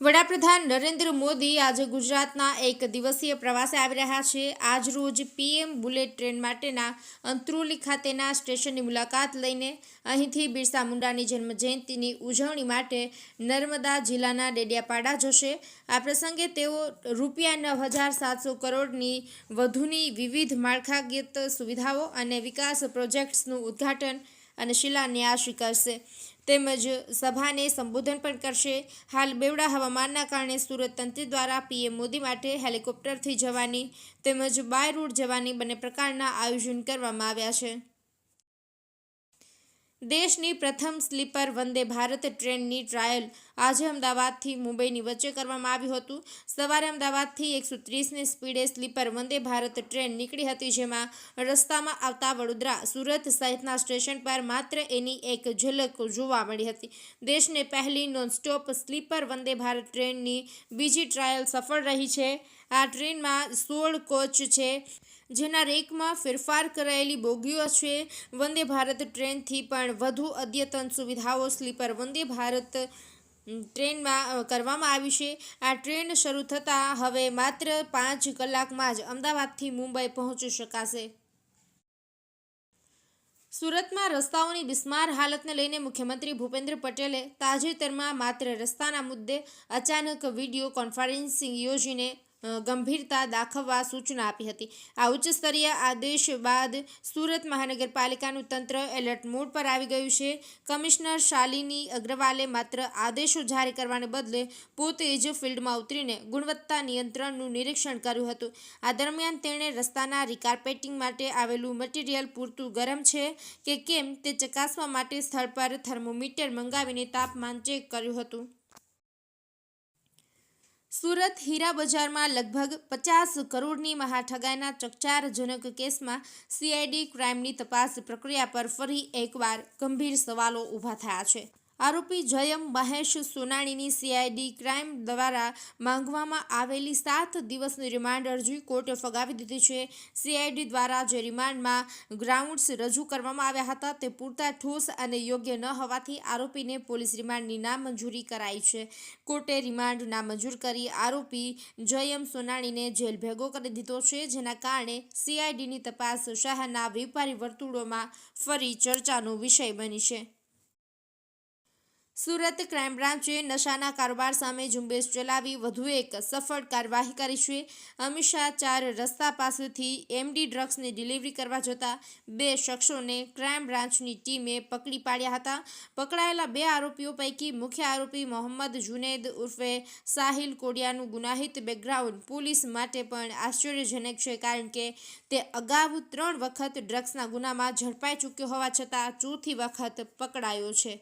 વડાપ્રધાન નરેન્દ્ર મોદી આજે ગુજરાતના એક દિવસીય પ્રવાસે આવી રહ્યા છે. આજરોજ પીએમ બુલેટ ટ્રેન માટેના અંત્રુલી ખાતેના સ્ટેશનની મુલાકાત લઈને અહીંથી બિરસા મુંડાની જન્મજયંતિની ઉજવણી માટે નર્મદા જિલ્લાના ડેડિયાપાડા જશે. આ પ્રસંગે તેઓ રૂપિયા નવ હજાર સાતસો કરોડની વધુની વિવિધ માળખાગત સુવિધાઓ અને વિકાસ પ્રોજેક્ટ્સનું ઉદ્ઘાટન અને શિલાન્યાસ કરશે તેમજ સભાને સંબોધન પણ કરશે. હાલ બેવડા હવામાનના કારણે સુરત તંત્ર દ્વારા પીએમ મોદી માટે હેલિકોપ્ટરથી જવાની તેમજ બાય રૂટ જવાની બંને પ્રકારના આયોજન કરવામાં આવ્યા છે. દેશની પ્રથમ સ્લીપર વંદે ભારત ટ્રેનની ટ્રાયલ આજે અમદાવાદથી મુંબઈની વચ્ચે કરવામાં આવ્યું હતું. સવારે અમદાવાદથી એકસો ત્રીસની સ્પીડે સ્લીપર વંદે ભારત ટ્રેન નીકળી હતી, જેમાં રસ્તામાં આવતા વડોદરા, સુરત સહિતના સ્ટેશન પર માત્ર એની એક ઝલક જોવા મળી હતી. દેશને પહેલી નોનસ્ટોપ સ્લીપર વંદે ભારત ટ્રેનની બીજી ટ્રાયલ સફળ રહી છે. આ ટ્રેનમાં સોળ કોચ છે. જેના રેકમાં ફેરફાર કરાયેલી બોગીઓ છે. વંદે ભારત ટ્રેનથી પણ વધુ અદ્યતન સુવિધાઓ સ્લીપર વંદે ભારત ટ્રેનમાં કરવામાં આવી છે. આ ટ્રેન શરૂ થતાં હવે માત્ર પાંચ કલાકમાં જ અમદાવાદથી મુંબઈ પહોંચી શકાશે. સુરતમાં રસ્તાઓની બિસ્માર હાલતને લઈને મુખ્યમંત્રી ભૂપેન્દ્ર પટેલે તાજેતરમાં માત્ર રસ્તાના મુદ્દે અચાનક વીડિયો કોન્ફરન્સિંગ યોજીને ગંભીરતા દાખવવા સૂચના આપી હતી. આ ઉચ્ચ સ્તરીય આદેશ બાદ સુરત મહાનગરપાલિકાનું તંત્ર એલર્ટ મોડ પર આવી ગયું છે. કમિશનર શાલિની અગ્રવાલે માત્ર આદેશો જારી કરવાને બદલે પોતે જ ફિલ્ડમાં ઉતરીને ગુણવત્તા નિયંત્રણનું નિરીક્ષણ કર્યું હતું. આ દરમિયાન તેણે રસ્તાના રિકાર્પેટિંગ માટે આવેલું મટીરિયલ પૂરતું ગરમ છે કે કેમ તે ચકાસવા માટે સ્થળ પર થર્મોમીટર મંગાવીને તાપમાન ચેક કર્યું હતું. સુરત હીરા બજારમાં લગભગ પચાસ કરોડની મહાઠગાઈના ચકચારજનક કેસમાં સીઆઈડી ક્રાઇમની તપાસ પ્રક્રિયા પર ફરી એકવાર ગંભીર સવાલો ઊભા થયા છે. આરોપી જયમ મહેશ સોનાણીની સીઆઈડી ક્રાઇમ દ્વારા માંગવામાં આવેલી સાત દિવસની રિમાન્ડ અરજી કોર્ટે ફગાવી દીધી છે. સીઆઈડી દ્વારા જે રિમાન્ડમાં ગ્રાઉન્ડ્સ રજૂ કરવામાં આવ્યા હતા તે પૂરતા ઠોસ અને યોગ્ય ન હોવાથી આરોપીને પોલીસ રિમાન્ડની નામંજૂરી કરાઈ છે. કોર્ટે રિમાન્ડ નામંજૂર કરી આરોપી જયમ સોનાણીને જેલ ભેગો કરી દીધો છે, જેના કારણે સીઆઈડીની તપાસ શહેરના વેપારી વર્તુળોમાં ફરી ચર્ચાનો વિષય બની છે. સુરત ક્રાઇમ બ્રાન્ચે નશાના કારોબાર સામે ઝુંબેશ ચલાવી વધુ એક સફળ કાર્યવાહી કરી છે. અમિષા ચાર રસ્તા પાસેથી એમડી ડ્રગ્સની ડિલિવરી કરવા જતા બે શખ્સોને ક્રાઇમ બ્રાન્ચની ટીમે પકડી પાડ્યા હતા. પકડાયેલા બે આરોપીઓ પૈકી મુખ્ય આરોપી મોહમ્મદ જુનેદ ઉર્ફે સાહિલ કોડિયાનું ગુનાહિત બેકગ્રાઉન્ડ પોલીસ માટે પણ આશ્ચર્યજનક છે કારણ કે તે અગાઉ ત્રણ વખત ડ્રગ્સના ગુનામાં ઝડપાઈ ચૂક્યો હોવા છતાં ચોથી વખત પકડાયો છે.